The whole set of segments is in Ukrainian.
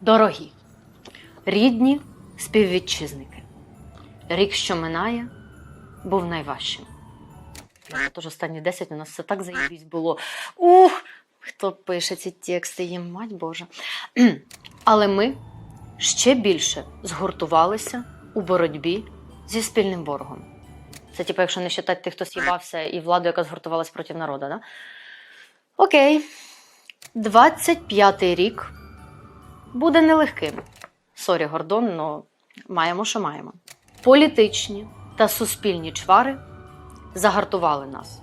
Дорогі, рідні співвітчизники. Рік, що минає, був найважчим. Тож останні 10 у нас все так заєбісь було. Ух! Хто пише ці тексти, їм мать Божа. Але ми ще більше згуртувалися у боротьбі зі спільним ворогом. Це, типу, якщо не вважати тих, хто з'їбався, і владу, яка згуртувалась проти народу, да? Окей. 25-й рік буде нелегким. Сорі, Гордон, але маємо, що маємо. Політичні та суспільні чвари загартували нас.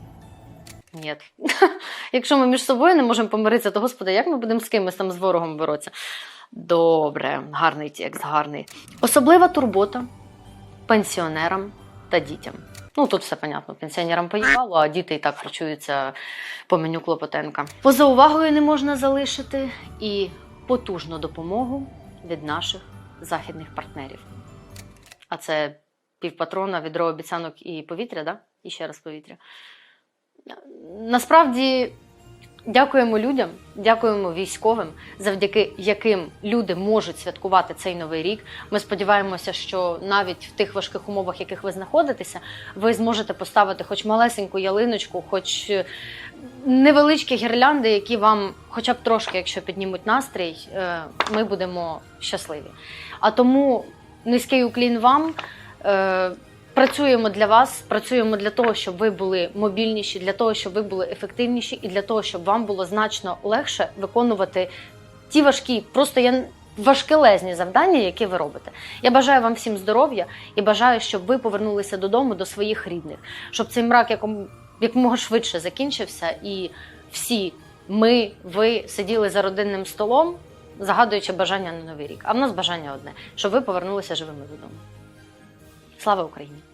Ні. Якщо ми між собою не можемо помиритися, то господи, як ми будемо з кимось там з ворогом боротися? Добре, гарний текст, гарний. Особлива турбота пенсіонерам та дітям. Ну, тут все понятно, пенсіонерам поїбало, а діти і так харчуються по меню Клопотенка. Поза увагою не можна залишити і потужну допомогу від наших західних партнерів. А це півпатрона, відро обіцянок і повітря, да? І ще раз повітря. Насправді дякуємо людям, дякуємо військовим, завдяки яким люди можуть святкувати цей новий рік. Ми сподіваємося, що навіть в тих важких умовах, в яких ви знаходитеся, ви зможете поставити хоч малесеньку ялиночку, хоч е, невеличкі гірлянди, які вам, хоча б трошки, якщо піднімуть настрій, е, ми будемо щасливі. А тому низький уклін вам. Працюємо для вас, працюємо для того, щоб ви були мобільніші, для того, щоб ви були ефективніші, і для того, щоб вам було значно легше виконувати ті важкі, просто я важкелезні завдання, які ви робите. Я бажаю вам всім здоров'я і бажаю, щоб ви повернулися додому до своїх рідних, щоб цей мрак яком, якомога швидше закінчився, і всі ми, ви сиділи за родинним столом, загадуючи бажання на новий рік. А в нас бажання одне, щоб ви повернулися живими додому. Слава Україні!